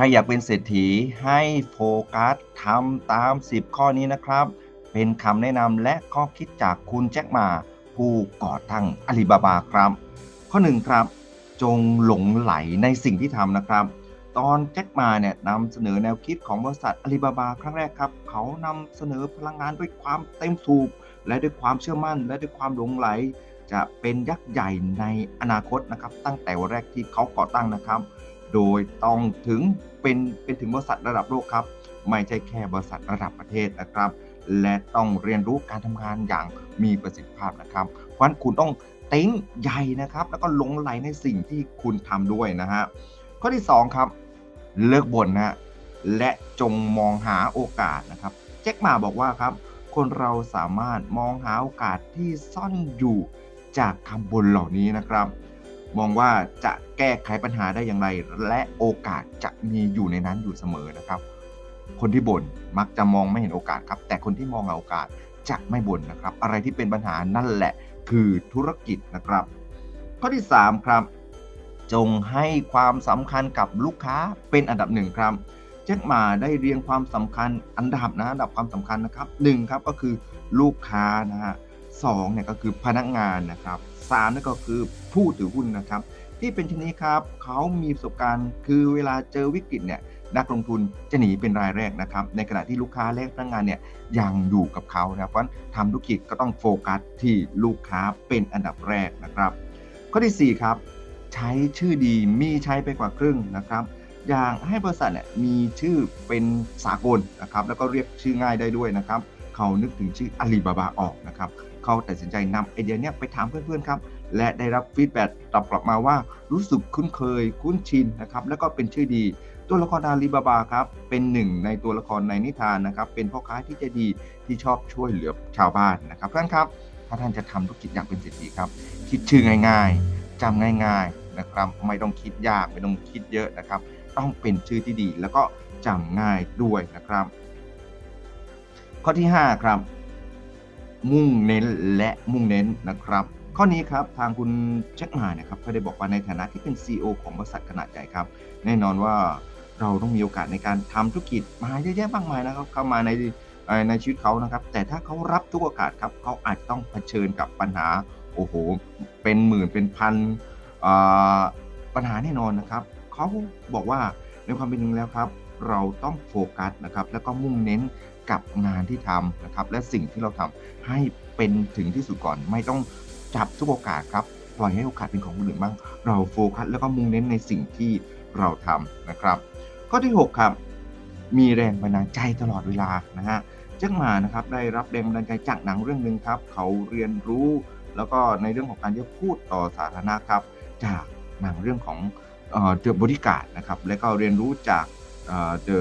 ครอยากเป็นเศรษฐีให้โฟกัสทำตาม 10 ข้อนี้นะครับ เป็นคำแนะนำและข้อคิดจากคุณแจ็คมา ผู้ก่อตั้งอาลีบาบาครับ ข้อ1ครับ จงหลงไหลในสิ่งที่ทำนะครับ ตอนแจ็คมาเนี่ยนำเสนอแนวคิดของบริษัทอาลีบาบาครั้งแรกครับ เขานำเสนอพลังงานด้วยความเต็มสูบ และด้วยความเชื่อมั่น และด้วยความหลงไหล จะเป็นยักษ์ใหญ่ในอนาคตนะครับ ตั้งแต่วันแรกที่เขาก่อตั้งนะครับ โดยต้องถึงเป็นเป็นถึงบริษัทระดับโลกครับ ไม่ใช่แค่บริษัทระดับประเทศนะครับ และต้องเรียนรู้การทำงานอย่างมีประสิทธิภาพนะครับ เพราะฉะนั้นคุณต้องเต็งใหญ่นะครับ แล้วก็หลงไหลในสิ่งที่คุณทำด้วยนะฮะข้อที่ 2 ครับ เลิกบ่นนะฮะและจงมองหาโอกาสนะครับ แจ็คมาบอกว่าครับ คนเราสามารถมองหาโอกาสที่ซ่อนอยู่จากคำบ่นเหล่านี้นะครับ มองว่าจะแก้ไขปัญหาได้อย่างไร และโอกาสจะมีอยู่ในนั้นอยู่เสมอนะครับ คนที่บ่นมักจะมองไม่เห็นโอกาสครับ แต่คนที่มองหาโอกาสจะไม่บ่นนะครับ อะไรที่เป็นปัญหานั่นแหละคือธุรกิจนะครับ ข้อที่ 3 ครับ จงให้ความสำคัญกับลูกค้าเป็นอันดับหนึ่งครับแจ็คมาได้เรียงความสำคัญอันดับนะอันดับความสำคัญนะครับหนึ่งครับก็คือลูกค้านะฮะ สองเนี่ยก็คือพนักงานนะครับสามนั่นก็คือผู้ถือหุ้นนะครับ ที่เป็นชนนี้ครับเขามีประสบการณ์คือเวลาเจอวิกฤตเนี่ยนักลงทุนจะหนีเป็นรายแรกนะครับ ในขณะที่ลูกค้าและพนักงานเนี่ยยังอยู่กับเขานะเพราะทำธุรกิจก็ต้องโฟกัสที่ลูกค้าเป็นอันดับแรกนะครับ ข้อที่ 4 ครับ ใช้ชื่อดีมีใช้ไปกว่าครึ่งนะครับ อย่างให้บริษัทเนี่ยมีชื่อเป็นสากลนะครับ แล้วก็เรียกชื่อง่ายได้ด้วยนะครับ เขานึกถึงชื่ออาลีบาบาออกนะครับ เขาตัดสินใจนำไอเดียเนี้ยไปถามเพื่อนๆครับ และได้รับฟีดแบ็กตอบกลับมาว่ารู้สึกคุ้นเคย คุ้นชินนะครับแล้วก็เป็นชื่อดี ตัวละครอาลีบาบาครับเป็นหนึ่งในตัวละครในนิทานนะครับเป็นพ่อค้าที่ใจดีที่ชอบช่วยเหลือชาวบ้านนะครับเพื่อนครับถ้าท่านจะทำธุรกิจอย่างเป็นเศรษฐีครับ คิดชื่อง่ายๆจำง่ายๆนะครับไม่ต้องคิดยากไม่ต้องคิดเยอะนะครับ ต้องเป็นชื่อที่ดีแล้วก็จำง่ายด้วยนะครับ ข้อที่ 5 ครับ มุ่งเน้นและมุ่งเน้นนะครับ ข้อนี้ครับทางคุณแจ็คมานี่ยครับเขาได้บอกว่าในฐานะที่เป็น CEO ของบริษัทขนาดใหญ่ครับ แน่นอนว่าเราต้องมีโอกาสในการทำธุรกิจมาเยอะแยะมากมายนะครับ เข้ามาในในชีวิตเขานะครับ แต่ถ้าเขารับทุกโอกาสครับเขาอาจต้องเผชิญกับปัญหาโอ้โหเป็นหมื่นเป็นพันปัญหาแน่นอนนะครับเขาบอกว่าในความเป็นจริงแล้วครับ เราต้องโฟกัสนะครับ แล้วก็มุ่งเน้น กับงานที่ทำนะครับ และสิ่งที่เราทำให้เป็นถึงที่สุดก่อน ไม่ต้องจับทุกโอกาสครับปล่อยให้โอกาสเป็นของคนอื่นบ้าง เราโฟกัสแล้วก็มุ่งเน้นในสิ่งที่เราทำนะครับ ข้อที่ 6 ครับ มีแรงบันดาลใจตลอดเวลานะฮะแจ็คหมานะครับได้รับแรงบันดาลใจจากหนังเรื่องหนึ่งครับ เขาเรียนรู้ แล้วก็ในเรื่องของการที่จะพูดต่อสาธารณะครับ จากหนังเรื่องของเอ่อ The Bodyguard นะครับ และก็เรียนรู้จากเอ่อ The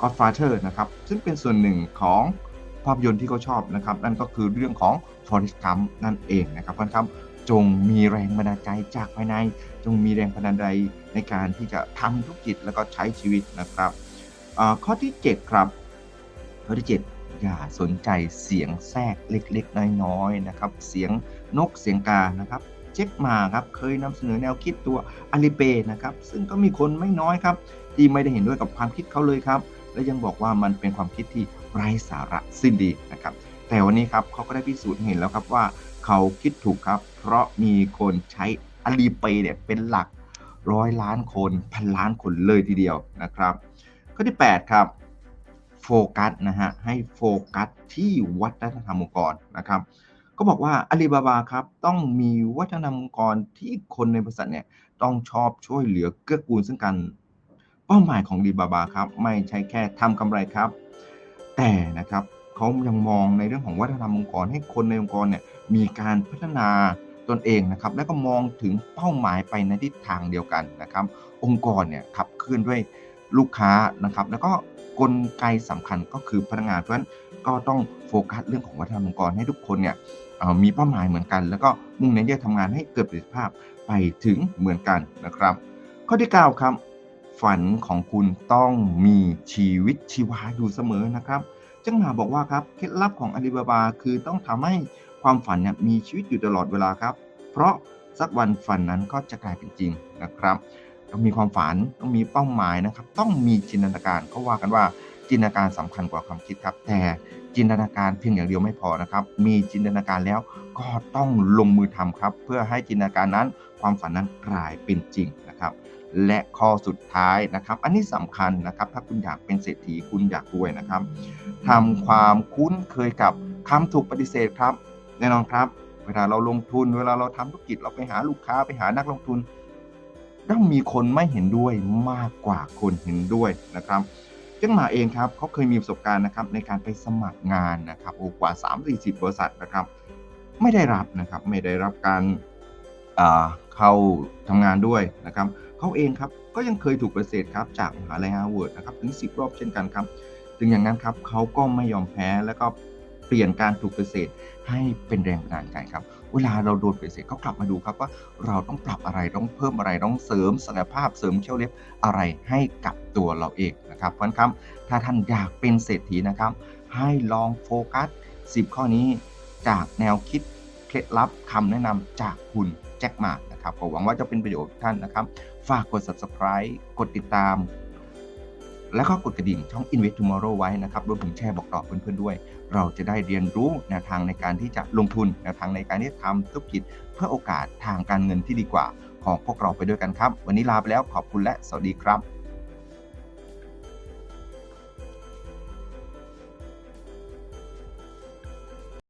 Godfather นะครับ ซึ่งเป็นส่วนหนึ่งของภาพยนตร์ที่เขาชอบนะครับ นั่นก็คือเรื่องของ Forrest Gump นั่นเองนะครับเพราะนั้นครับจงมีแรงบันดาลใจจากภายใน จงมีแรงบันดาลใจในการที่จะทำธุรกิจแล้วก็ใช้ชีวิตนะครับข้อที่ 7 ครับ ข้อที่ 7 อย่าสนใจเสียงแทรกเล็กๆ น้อยๆนะครับ เสียงนกเสียงกานะครับเช็คมาครับเคยนำเสนอแนวคิดตัวอาลีเปนะครับ ซึ่งก็มีคนไม่น้อยครับ ที่ไม่ได้เห็นด้วยกับความคิดเขาเลยครับ และยังบอกว่ามันเป็นความคิดที่ไร้สาระสิ้นดีนะครับ แต่วันนี้ครับเขาก็ได้พิสูจน์เห็นแล้วครับว่าเขาคิดถูกครับ เพราะมีคนใช้อาลีเปเนี่ยเป็นหลักร้อยล้านคนพันล้านคนเลยทีเดียวนะครับ ข้อที่ 8 ครับโฟกัสนะฮะให้โฟกัสที่วัฒนธรรมองค์กรนะครับก็บอกว่าอาลีบาบาครับต้องมีวัฒนธรรมองค์กรที่คนในบริษัทเนี่ยต้องชอบช่วยเหลือเกื้อกูลซึ่งกัน เป้าหมายของอาลีบาบาครับไม่ใช่แค่ทำกำไรครับ แต่นะครับเขายังมองในเรื่องของวัฒนธรรมองค์กร ให้คนในองค์กรเนี่ยมีการพัฒนาตนเองนะครับและก็มองถึงเป้าหมายไปในทิศทางเดียวกันนะครับ องค์กรเนี่ยขับเคลื่อนด้วยลูกค้านะครับ แล้วก็กลไกสำคัญก็คือพนักงานเพราะฉะนั้นก็ต้องโฟกัสเรื่องของวัฒนธรรมองค์กรให้ทุกคนเนี่ยมีเป้าหมายเหมือนกัน แล้วก็มุ่งเน้นที่จะทำงานให้เกิดประสิทธิภาพไปถึงเหมือนกันนะครับ ข้อที่ 9 ครับ ฝันของคุณต้องมีชีวิตชีวาอยู่เสมอนะครับจังหมาบอกว่าครับเคล็ดลับของอาลีบาบาคือต้องทำให้ความฝันเนี่ยมีชีวิตอยู่ตลอดเวลาครับ เพราะสักวันฝันนั้นก็จะกลายเป็นจริงนะครับต้องมีความฝันต้องมีเป้าหมายนะครับ ต้องมีจินตนาการเขาว่ากันว่าจินตนาการสำคัญกว่าความคิดครับ แต่จินตนาการเพียงอย่างเดียวไม่พอนะครับ มีจินตนาการแล้วก็ต้องลงมือทำครับ เพื่อให้จินตนาการนั้น ความฝันนั้นกลายเป็นจริงนะครับ และข้อสุดท้ายนะครับ อันนี้สำคัญนะครับ ถ้าคุณอยากเป็นเศรษฐีคุณอยากรวยนะครับทำความคุ้นเคยกับคำถูกปฏิเสธครับ แน่นอนครับ เวลาเราลงทุน เวลาเราทำธุรกิจเราไปหาลูกค้าไปหานักลงทุนต้องมีคนไม่เห็นด้วยมากกว่าคนเห็นด้วยนะครับเจ้าหมาเองครับเขาเคยมีประสบการณ์นะครับในการไปสมัครงานนะครับโอกว่า 3-40 บริษัทนะครับ ไม่ได้รับนะครับไม่ได้รับการเข้าทำงานด้วยนะครับ เขาเองครับก็ยังเคยถูกปฏิเสธครับจากมหาลัยฮาร์วาร์ดนะครับถึง 10 รอบเช่นกันครับ ถึงอย่างนั้นครับเขาก็ไม่ยอมแพ้แล้วก็เปลี่ยนการถูกปฏิเสธให้เป็นแรงบันดาลใจครับ เวลาเราโดนปฏิเสธเขากลับมาดูครับว่าเราต้องปรับอะไรต้องเพิ่มอะไรต้องเสริมศักยภาพเสริมเชี่ยวเล็บอะไรให้กับตัวเราเองนะครับเพราะนั้นครับถ้าท่านอยากเป็นเศรษฐีนะครับ ให้ลองโฟกัส 10 ข้อนี้จากแนวคิดเคล็ดลับคำแนะนำจากคุณแจ็คมา นะครับก็หวังว่าจะเป็นประโยชน์ท่านนะครับ ฝากกด subscribe กดติดตาม แล้วก็กดกระดิ่งช่อง Invest Tomorrow ไว้นะครับรวมถึงแชร์บอกต่อเพื่อนๆด้วย เราจะได้เรียนรู้แนวทางในการที่จะลงทุนแนวทางในการที่จะทำธุรกิจ เพื่อโอกาสทางการเงินที่ดีกว่า ของพวกเราไปด้วยกันครับ วันนี้ลาไปแล้วขอบคุณและสวัสดีครับ